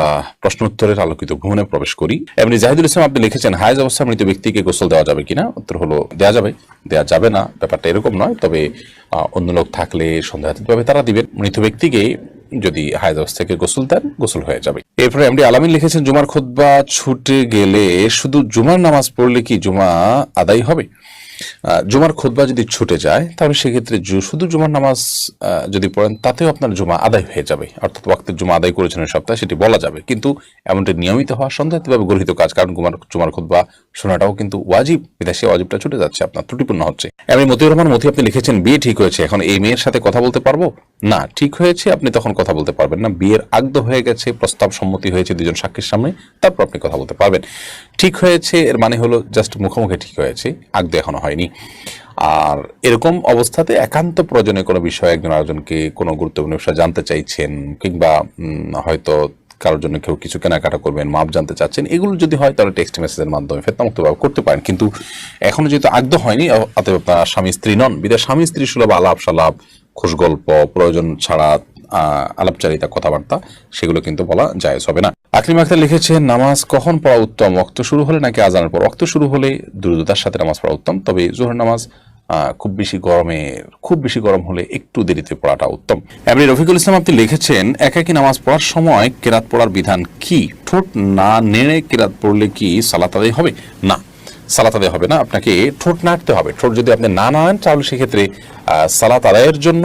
আমরা প্রশ্ন উত্তরের আলোকিত ভ্রমণে প্রবেশ করি। এমনি জাহিদুল ইসলাম, আপনি লিখেছেন হায়াজ অবস্থা মৃত ব্যক্তিকে গোসল দেওয়া যাবে কিনা? উত্তর হলো দেওয়া যাবে। দেওয়া যাবে না। ব্যাপারটা এরকম নয়, তবে অন্য লোক থাকলে সন্দেহাতীতভাবে তারা দিবেন। মৃত ব্যক্তিকে যদি হায়াজ অবস্থাকে গোসল দেন, গোসল হয়ে যাবে। এরপরে এমডি আলামিন লিখেছেন, জুমার খুতবা ছুটে গেলে শুধু জুমার নামাজ পড়লে কি জুমা আদায় হবে? জুমার খোদবা যদি ছুটে যায়, তাহলে সেক্ষেত্রে শুধু জুমার নামাজ যদি পড়েন, তাতেও আপনার জুমা আদায় হয়ে যাবে। অর্থাৎ ওয়াক্তের জুমা আদায় করেছেন সপ্তাহে, সেটি বলা যাবে। কিন্তু এমনটি নিয়মিত হওয়া সন্দেহভাবে গৃহীত কাজ, কারণ জুমার জুমার খুতবা শোনাটাও কিন্তু ওয়াজিব। বিদেশে ওয়াজিবটা ছুটে যাচ্ছে, আপনার ত্রুটিপূর্ণ হচ্ছে। এমনি মতিউর রহমান, মতি, আপনি লিখেছেন, বিয়ে ঠিক হয়েছে, এখন এই মেয়ের সাথে কথা বলতে পারব? না, ঠিক হয়েছে, আপনি তখন কথা বলতে পারবেন না। বিয়ের আগদ হয়ে গেছে প্রস্তাব সম্মতি হয়েছে দুজন সাক্ষীর সামনে, তারপর আপনি কথা বলতে পারবেন। ঠিক হয়েছে, এর মানে হলো জাস্ট মুখোমুখি ঠিক হয়েছে আগদ এখনও হয়নি। আর এরকম অবস্থাতে একান্ত প্রয়োজনে কোনো বিষয়ে একজন আরেকজনকে কোনো গুরুত্বপূর্ণ বিষয় জানতে চাইছেন কিংবা হয়তো কারোর জন্য কেউ কিছু কেনাকাটা করবেন, মাপ জানতে চাচ্ছেন, এগুলো যদি হয় তাহলে টেক্সট মেসেজের মাধ্যমে ফেতনামুক্তভাবে করতে পারেন। কিন্তু এখনও যেহেতু আগ্ধ হয়নি অতএব স্বামী স্ত্রী নন। বিদায় স্বামী স্ত্রী সুলভ আলাপ সালাপ খোশ গল্প প্রয়োজন ছাড়া আলাপচারিতা, কথাবার্তা, সেগুলো কিন্তু বলা যায় হবে না। আকলিম আক্তার লিখেছেন নামাজ কখন পড়া উত্তম? অক্ত শুরু হলে নাকি আজানের পর? অক্ত শুরু হলে দ্রুততার সাথে নামাজ পড়া উত্তম, তবে জোহর নামাজ খুব বেশি গরমে, খুব বেশি গরম হলে একটু দেরিতে পড়াটা উত্তম। এমনি রফিকুল ইসলাম আপনি লিখেছেন, একাকি নামাজ পড়ার সময় কেরাত পড়ার বিধান কি? ঠোঁট না নেড়ে কেরাত পড়লে কি সালাত হবে? না, সালাত আদায় হবে না। আপনাকে ঠোঁট নাড়তে হবে। ঠোঁট যদি আপনি না নাড়েন, তাহলে সেক্ষেত্রে সালাত আদায়ের জন্য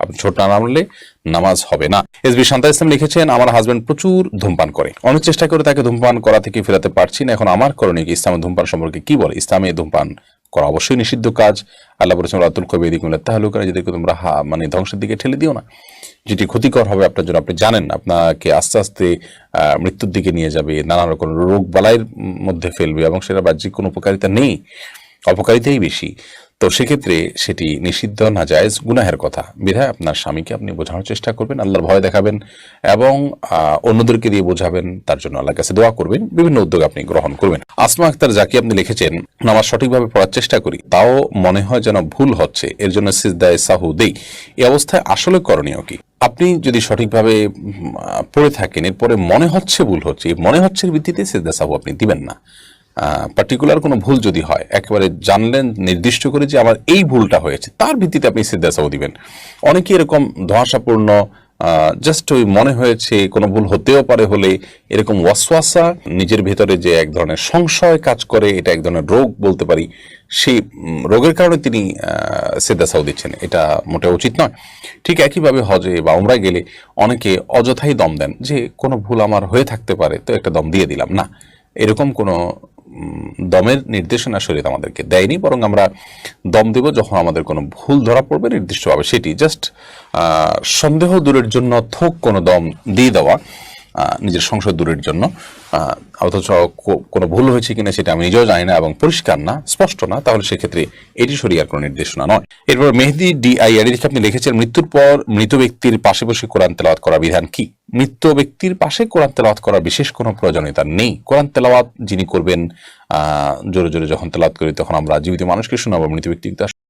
আপনি ছোট না নামলে নামাজ হবে না। এস বি শান্তা ইসলাম লিখেছেন, আমার হাজবেন্ড প্রচুর ধূমপান করে। অনেক চেষ্টা করে তাকে ধূমপান করা থেকে ফেরাতে পারছি না। এখন আমার করণীয় কি? ইসলামের ধূমপান সম্পর্কে কি বলে? ইসলামে ধূমপান করা অবশ্যই নিষিদ্ধ কাজ। আল্লাহ বলেছেন রাতুল কবি এদিক মিলে তাহলে করে যেদিকে তোমরা হা মানে ধ্বংসের দিকে ঠেলে দিও না। যেটি ক্ষতিকর হবে আপনার জন্য, আপনি জানেন আপনাকে আস্তে আস্তে মৃত্যুর দিকে নিয়ে যাবে নানা রকম রোগ বালাইয়ের মধ্যে ফেলবে এবং সেটা বাহ্যিক কোনো উপকারিতা নেই। অপকারিতাই বেশি। তো সেক্ষেত্রে সেটি নিষিদ্ধ না জায়েজ গুনাহের কথা। বিধায় আপনার স্বামীকে আপনি বোঝানোর চেষ্টা করবেন, আল্লাহর ভয় দেখাবেন এবং অন্যদেরকে দিয়ে বোঝাবেন, তার জন্য আল্লাহর কাছে দোয়া করবেন, বিভিন্ন উদ্যোগ আপনি গ্রহণ করবেন। আসমা আক্তার যাকে আপনি লিখেছেন, নামাজ সঠিকভাবে পড়ার চেষ্টা করি, তাও মনে হয় যেন ভুল হচ্ছে, এর জন্য সিজদায় সাহু দেই। এই অবস্থায় আসলে করণীয় কি? আপনি যদি সঠিকভাবে পড়ে থাকেন, এরপরে মনে হচ্ছে ভুল হচ্ছে, মনে হচ্ছে ভিত্তিতে সিজদা সাহু আপনি দিবেন না। পার্টিকুলার কোনো ভুল যদি হয়, একেবারে জানলেন, নির্দিষ্ট করে যে আমার এই ভুলটা হয়েছে, তার ভিত্তিতে আপনি সিদ্ধাসাও দিবেন। অনেকে এরকম ধোঁয়াশাপূর্ণ জাস্ট ওই মনে হয়েছে, কোনো ভুল হতেও পারে হলে এরকম ওয়াসওয়াসা, নিজের ভেতরে যে এক ধরনের সংশয় কাজ করে, এটা এক ধরনের রোগ বলতে পারি, সেই রোগের কারণে তিনি সিদ্ধাসাও দিচ্ছেন। এটা মোটে উচিত নয়। ঠিক একইভাবে হজে বা উমরায় গেলে অনেকে অযথাই দম দেন যে, কোনো ভুল আমার হয়ে থাকতে পারে, তো একটা দম দিয়ে দিলাম। না, এরকম কোনো দমের নির্দেশনা শরীর আমাদেরকে দেয়নি, বরং আমরা দম দেব যখন আমাদের কোনো ভুল ধরা পড়বে নির্দিষ্টভাবে। সেটি জাস্ট সন্দেহ দূরের জন্য থোক কোনো দম দিয়ে দেওয়া। নিজের সংশয় দূরের জন্য। অথচ কোনো ভুল হয়েছে কিনা সেটা আমি নিজেও জানি না এবং পরিষ্কার না, স্পষ্ট না, তাহলে সেক্ষেত্রে এটি শরিয়ার কোনো নির্দেশনা নয়। এরপর মেহেদি ডিআইআর দেখে আপনি লিখেছেন মৃত্যুর পর মৃত ব্যক্তির পাশে বসে কোরআন তেলাওয়াত করা বিধান কি? মৃত ব্যক্তির পাশে কোরআন তেলাওয়াত করার বিশেষ কোনো প্রয়োজনীয়তা নেই। কোরআন তেলাওয়াত যিনি করবেন জোরে জোরে যখন তেলাওয়াত করি, তখন আমরা জীবিত মানুষকে শোনাবো মৃত ব্যক্তি তো আর